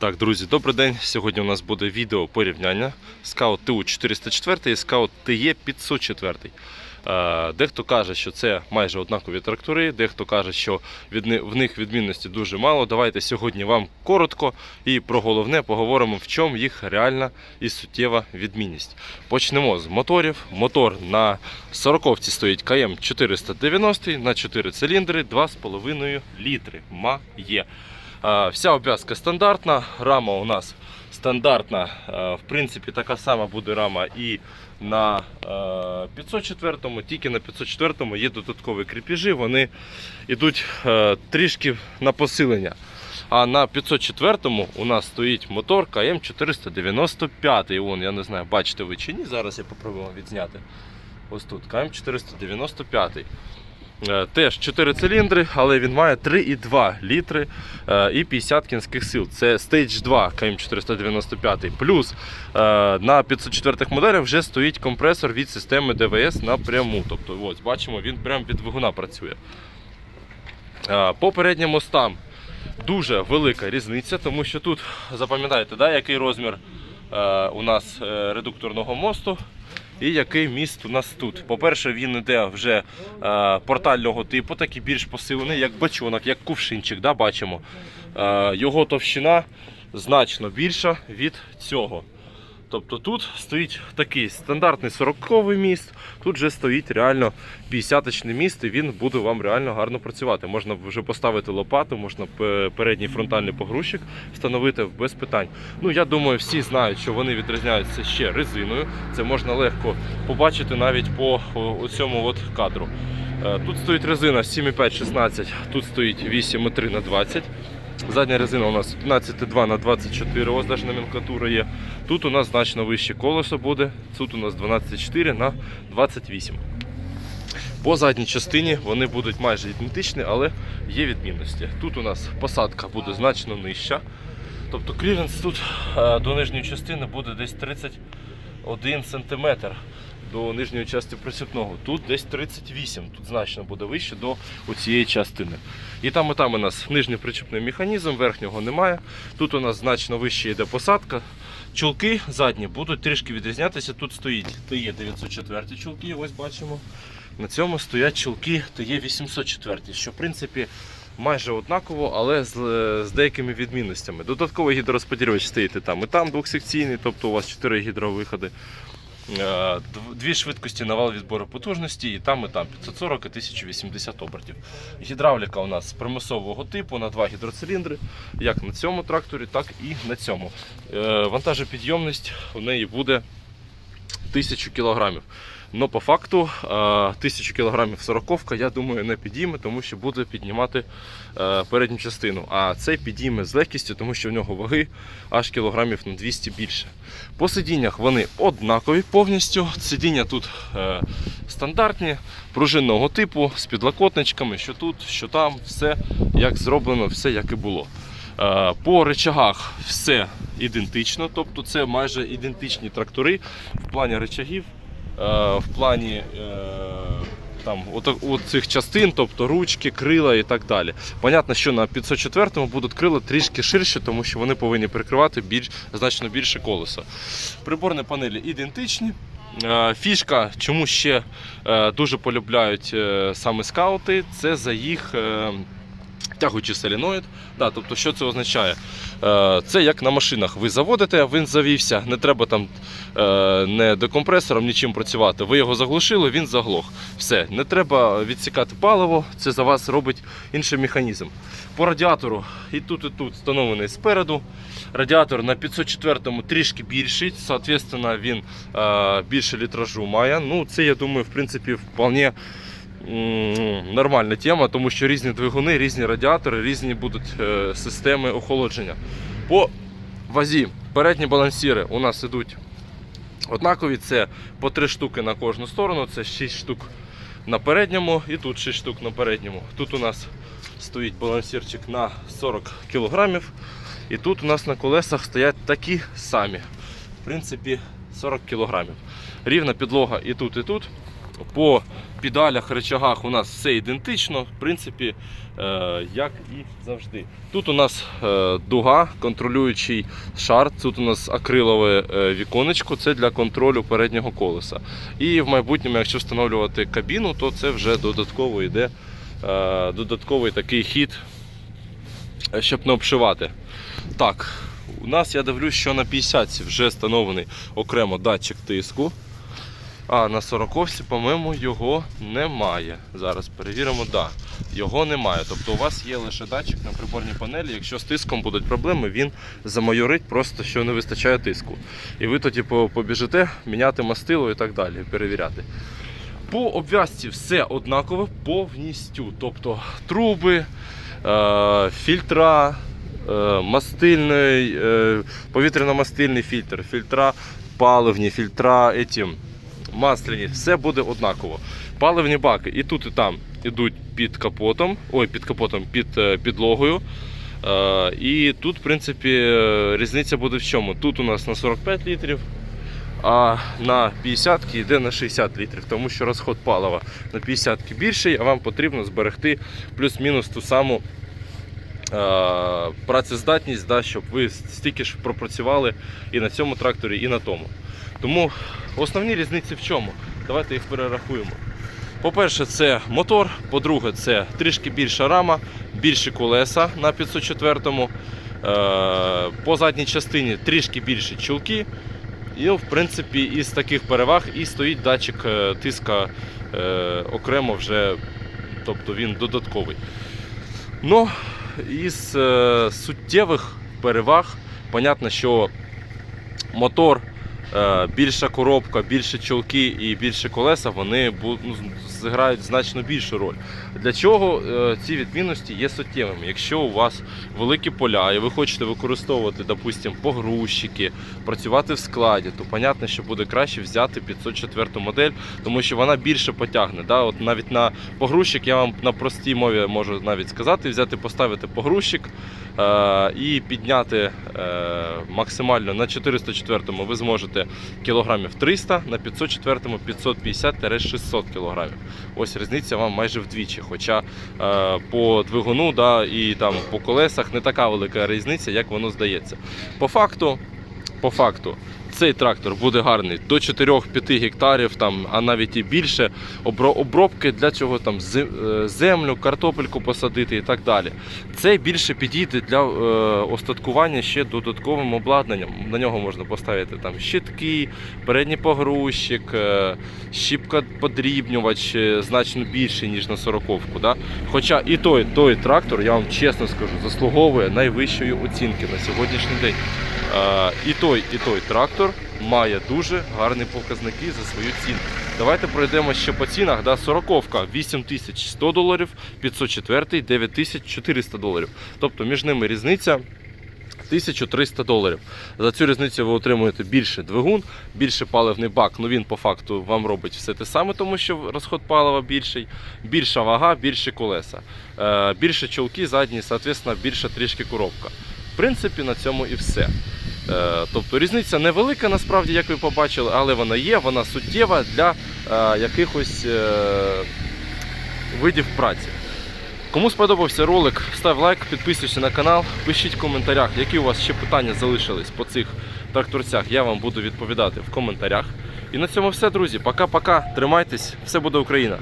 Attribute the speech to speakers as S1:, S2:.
S1: Так, друзі, добрий день. Сьогодні у нас буде відео порівняння Scout TU 404 і Scout TE 504. Е, Дехто каже, що це майже однакові трактори, дехто каже, що в них відмінності дуже мало. Давайте сьогодні вам коротко і про головне поговоримо, в чому їх реальна і суттєва відмінність. Почнемо з моторів. Мотор на 40-ці стоїть КМ 490 на 4 циліндри 2,5 літри. Має. Вся обв'язка стандартна, рама у нас стандартна. В принципі, така сама буде рама і на е, 504, тільки на 504 му є додаткові кріпіжі, вони йдуть трішки на посилення. А на 504-му у нас стоїть мотор КМ 495. Вон, я не знаю, бачите ви чи ні. Зараз я попробую відзняти. Ось тут КМ 495. Е, Теж 4 циліндри, але він має 3,2 літри е, і 50 кінських сил. Це Stage 2 КМ495. Плюс е, на 504 моделях вже стоїть компресор від системи ДВС напряму. Тобто, ось, бачимо, він прямо від двигуна працює. Е, По переднім мостам дуже велика різниця, тому що тут, запам'ятаєте, да, який розмір е, у нас е, редукторного мосту. І який міст у нас тут. По-перше, він йде вже е, портального типу, такий більш посилений, як бачонок, як кувшинчик, да, бачимо. Е, його товщина значно більша від цього. Тобто тут стоїть такий стандартний 40-ковий міст, тут вже стоїть реально 50-очний міст, і він буде вам реально гарно працювати. Можна вже поставити лопату, можна передній фронтальний погрузчик встановити без питань. Ну я думаю, всі знають, що вони відрізняються ще резиною. Це можна легко побачити навіть по цьому кадру. Е, Тут стоїть резина 7,5-16, тут стоїть 8,3 на 20. Задня резина у нас 15,2 на 24, ось навіть номенклатура є. Тут у нас значно вище колесо буде, тут у нас 12,4 на 28. По задній частині вони будуть майже ідентичні, але є відмінності. Тут у нас посадка буде значно нижча. Тобто кліренс тут е, до нижньої частини буде десь 31 см до нижньої частини присипного. Тут десь 38, тут значно буде вище до цієї частини. І там і там у нас нижній причіпний механізм, верхнього немає. Тут у нас значно вище йде посадка. Чулки задні будуть трішки відрізнятися. Тут стоїть ТЕ 904 чулки, ось бачимо. На цьому стоять чулки ТЕ 804, що в принципі майже однаково, але з, з деякими відмінностями. Додатковий гідророзподілювач стоїть і там, і там двохсекційний, тобто у вас 4 гідровиходи. Е, дв- Дві швидкості на вал відбору потужності, і там, і там 540 і 1080 обертів. Гідравліка у нас примусового типу на два гідроциліндри, як на цьому тракторі, так і на цьому. Е, Вантажопідйомність у неї буде 1000 кг. Но по факту е, 1000 кг 40 я думаю, не підійме, тому що буде піднімати е, передню частину. А цей підійме з легкістю, тому що в нього ваги аж кілограмів на 200 більше. По сидіннях вони однакові повністю. Сидіння тут е, стандартні, пружинного типу, з підлокотничками, що тут, що там, все як зроблено, все як і було. Е, По речагах все ідентично, тобто це майже ідентичні трактори в плані речагів, в плані е, там, от, от цих частин, тобто ручки, крила і так далі. Понятно, що на 504 будуть крила трішки ширші, тому що вони повинні прикривати більш, значно більше колеса. Приборні панелі ідентичні. Е, Фішка, чому ще е, дуже полюбляють е, саме скаути, це за їх тягучий соліноїд. Да, тобто, що це означає? Е, Це як на машинах. Ви заводите, він завівся, не треба там е, не декомпресором, нічим працювати. Ви його заглушили, він заглох. Все, не треба відсікати паливо, це за вас робить інший механізм. По радіатору і тут, і тут встановлений спереду. Радіатор на 504-му трішки більший, соответственно, він е, більше літражу має. Ну, це, я думаю, в принципі, вполне нормальна тема, тому що різні двигуни, різні радіатори, різні будуть е, системи охолодження. По вазі передні балансіри у нас ідуть однакові. Це по 3 штуки на кожну сторону, це 6 штук на передньому і тут 6 штук на передньому. Тут у нас стоїть балансірчик на 40 кг. І тут у нас на колесах стоять такі самі. В принципі, 40 кг. Рівна підлога і тут, і тут. По педалях, речагах у нас все ідентично, в принципі, е, як і завжди. Тут у нас е, дуга, контролюючий шар, тут у нас акрилове е, віконечко, це для контролю переднього колеса. І в майбутньому, якщо встановлювати кабіну, то це вже додатково йде додатковий такий хід, щоб не обшивати. Так, у нас я дивлюсь, що на 50 вже встановлений окремо датчик тиску. А на 40-ці, по-моєму, його немає. Зараз перевіримо. Да, його немає. Тобто у вас є лише датчик на приборній панелі. Якщо з тиском будуть проблеми, він замайорить просто, що не вистачає тиску. І ви тоді побіжите міняти мастило і так далі, перевіряти. По обв'язці все однаково повністю. Тобто труби, е, фільтра, е, мастильний, е, повітряно-мастильний фільтр, фільтра паливні, фільтра еті, масляні, все буде однаково. Паливні баки і тут, і там ідуть під капотом, ой, під капотом, під е, підлогою. Е, І тут, в принципі, е, різниця буде в чому? Тут у нас на 45 літрів, а на 50 йде на 60 літрів, тому що розход палива на 50 більший, а вам потрібно зберегти плюс-мінус ту саму е, працездатність, да, щоб ви стільки ж пропрацювали і на цьому тракторі, і на тому. Тому основні різниці в чому? Давайте їх перерахуємо. По-перше, це мотор, по-друге, це трішки більша рама, більші колеса на 504-му. Е, По задній частині трішки більші чулки. І, в принципі, із таких переваг і стоїть датчик е, тиска е, окремо вже, тобто він додатковий. Ну, із суттєвих переваг, понятно, що мотор, більша коробка, більше чолки і більше колеса, вони ну, зіграють значно більшу роль. Для чого е, ці відмінності є суттєвими? Якщо у вас великі поля і ви хочете використовувати, допустим, погрузчики, працювати в складі, то понятно, що буде краще взяти 504 модель, тому що вона більше потягне. Да? От навіть на погрузчик я вам на простій мові можу навіть сказати, взяти, поставити погрузчик е, і підняти е, максимально на 404-му ви зможете кілограмів 300, на 504 550-600 кілограмів. Ось різниця вам майже вдвічі. Хоча е, по двигуну да, і там по колесах не така велика різниця, як воно здається. По факту, по факту, цей трактор буде гарний до 4-5 гектарів, там, а навіть і більше. Обробки для цього там е, землю, картопельку посадити і так далі. Це більше підійде для е, остаткування ще додатковим обладнанням. На нього можна поставити там щитки, передній погрузчик, е, щіпка подрібнювач значно більше, ніж на 40-ку. Да? Хоча і той, той трактор, я вам чесно скажу, заслуговує найвищої оцінки на сьогоднішній день. І той, і той трактор має дуже гарні показники за свою ціну. Давайте пройдемо ще по цінах. Да? 40-ка 8100 доларів, 504 9400 доларів. Тобто між ними різниця 1300 доларів. За цю різницю ви отримуєте більше двигун, більше паливний бак. Ну він по факту вам робить все те саме, тому що розход палива більший, більша вага, більші колеса, е, більше чолки задні, соответственно, більша трішки коробка. В принципі, на цьому і все. Е, Тобто різниця невелика, насправді, як ви побачили, але вона є, вона суттєва для е, якихось е, видів праці. Кому сподобався ролик, став лайк, підписуйся на канал, пишіть в коментарях, які у вас ще питання залишились по цих тракторцях. Я вам буду відповідати в коментарях. І на цьому все, друзі. Пока-пока. Тримайтесь, все буде Україна!